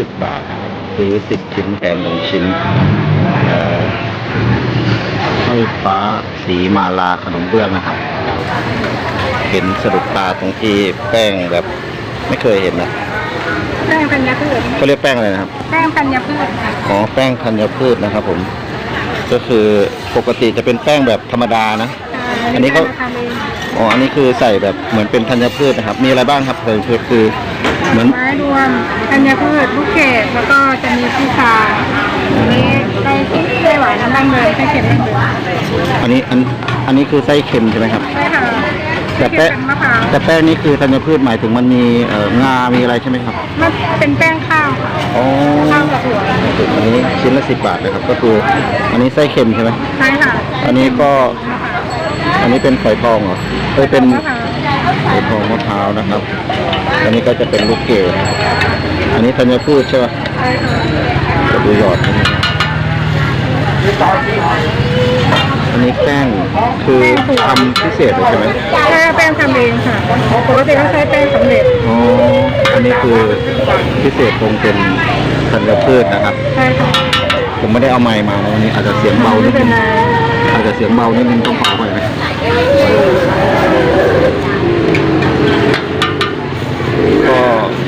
สิบบาท ซื้อสิบชิ้นแถมหนึ่งชิ้นเอ่อไฟฟ้าสีมาลาขนมเบื้องนะครับ เห็นสะดุดตาตรงที่แป้งแบบไม่เคยเห็นนะแป้งธัญพืชเขาเรียกแป้งอะไรนะครับ แป้งธัญพืชค่ะอ๋อแป้งธัญพืชนะครับ ผม ก็คือปกติจะเป็นแป้งแบบธรรมดานะ อันนี้เขาทำเองอ๋ออันนี้คือใส่แบบเหมือนเป็นธัญพืชนะครับ มีอะไรบ้างครับธัญพืชคือ เหมือน ไม้รวมธัญพืชลูกเกดแล้วก็จะมีพิซาอันนี้ไส้ไส้หวานน้ำดั้งเดิมไส้เค็มดั้งเดิมอันนี้อันอันนี้คือไส้เค็มใช่ไหมครับใช่ค่ะแต่ไส้แป้เค็งมเป็นมะพร้าวแต่แป้งนี่คือธัญพืชหมายถึงมันมีเอ่องา มีอะไรใช่ไหมครับ มันเป็นแป้งข้าวค่ะอ๋อ ข้าวกับถั่วอันนี้ชิ้นละสิบบาทนะครับ ก็คือ อันนี้ไส้เค็มใช่ไหม ใช่ค่ะอันนี้ก็ อันนี้เป็นฝอยทองเหรอเอ้ยเป็นมะพร้าว ฝอยทองมะพร้าวนะครับ อันนี้ก็จะเป็นลูกเกดอันนี้ธัญพืชใช่ไหมใช่ค่ะกระดูหยอดนะครับอันนี้แป้งคือทำพิเศษเลยใช่ไหมใช่แป้งทำเองค่ะปกติก็ใช้แป้งสำเร็จอ๋ออันนี้คือพิเศษคงเป็นธัญพืชนะครับใช่ค่ะผมไม่ได้เอาไม้มานะวันนี้อาจจะเสียงเบานิไม่ดเป็นึนงไรอาจจะเสียงเบานิดนึงต้องเบาไปไหม ก็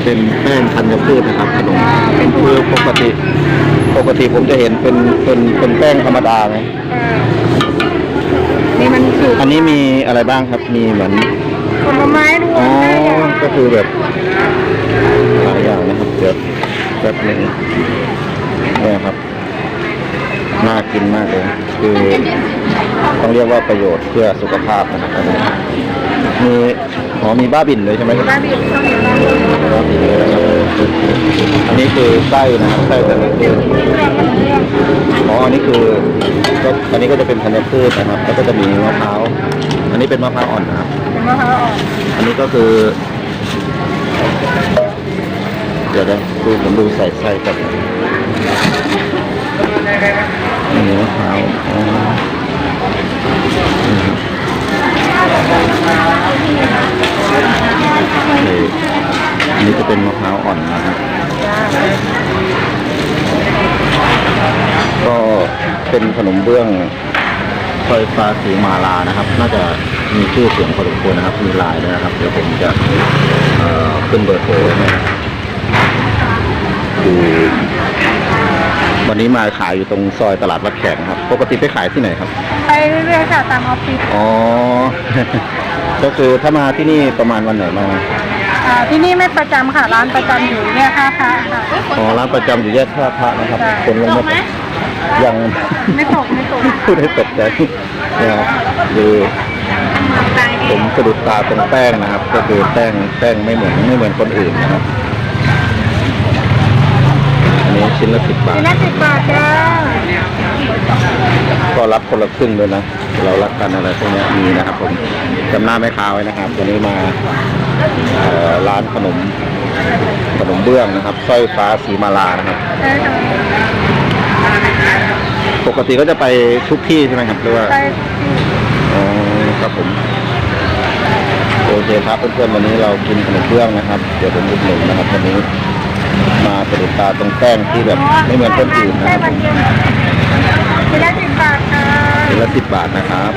เป็นแป้งธัญพืชนะครับขนมคือปกติ ปกติผมจะเห็นเป็นเป็นเป็นแป้งธรรมดาไงนี่มันสูตรอันนี้มีอะไรบ้างครับมีเหมือนผลไม้รวอ๋อมได้อย่างก็คือแบบหลายอย่างนะครับเดี๋ยวแป๊บหนึงเนี่ยครับน่ากินมากเลย คือต้องเรียกว่าประโยชน์เพื่อสุขภาพนะครับอันนี้มี อ๋อมีบ้าบินเลยใช่ไหมครับบ้าบินข้าวเหนียวบ้าบินบ้าบินเลยนะครับอันนี้คือไส้นะครับไส้แต่ละพืชอ๋ออันนี้คือก็อันนี้ก็จะเป็นธัญพืชนะครับ แล้วก็จะมีมะพร้าวอันนี้เป็นมะพร้าวอ่อนนะครับเป็นมะพร้าวอ่อนอันนี้ก็คือ เดี๋ยวนะดูผมดูใส่ไส้กับอันนี้มะพร้าวอ๋ออืมโอเคอันนี้จะเป็นมะพร้าวอ่อนนะครับ ก็ เป็นขนมเบื้องซอยฟ้าสีมาลานะครับ น่าจะมีชื่อเสียงพอสมควรนะครับ มีไลน์ด้วยนะครับ เดี๋ยวผมจะเอ่อขึ้นเบอร์โทรไว้ให้นะครับคือวันนี้มาขายอยู่ตรงซอยตลาดวัดแขกนะครับ ปกติไปขายที่ไหนครับ ไปเรื่อยๆค่ะตามออฟฟิศอ๋อ ก็คือถ้ามาที่นี่ประมาณวันไหนมาอ่าที่นี่ไม่ประจำค่ะ ร้านประจำอยู่เนี่ยค่ะค่ะค่ะ อ๋อ ร้านประจำอยู่แยกท่าพระนะครับใช่คนลงมา ยังไม่ตกไม่ตกพูดให้ตกใจนะครับคือผมสะดุดตาตรงแป้งนะครับ ก็คือแป้งแป้งไม่เหมือนไม่เหมือนคนอื่นนะครับ อันนี้ชิ้นละสิบบาทนี่ละสิบบาทจ้าก็รับคนละครึ่งด้วยนะ เรารักกันอะไรพวกนี้มีนะครับ ผมจำหน้าแม่ค้าไว้นะครับวันนี้มาเอ่อร้านขนมขนมเบื้องนะครับสร้อยฟ้าสีมาลานะครับใช่ค่ะ ปกติก็จะไปทุกที่ใช่ไหมครับหรือว่า ไปอ๋อครับผมโอโอเคครับเพื่อนๆวันนี้เรากินขนมเบื้องนะครับ เดี๋ยวผมอุดหนุนนะครับวันนี้ มาสะดุดตาตรงแป้งที่แบบไม่เหมือนคนอื่นนะครับวันเดียวทีละสิบบาทค่ะชิ้นละสิบบาทนะครับ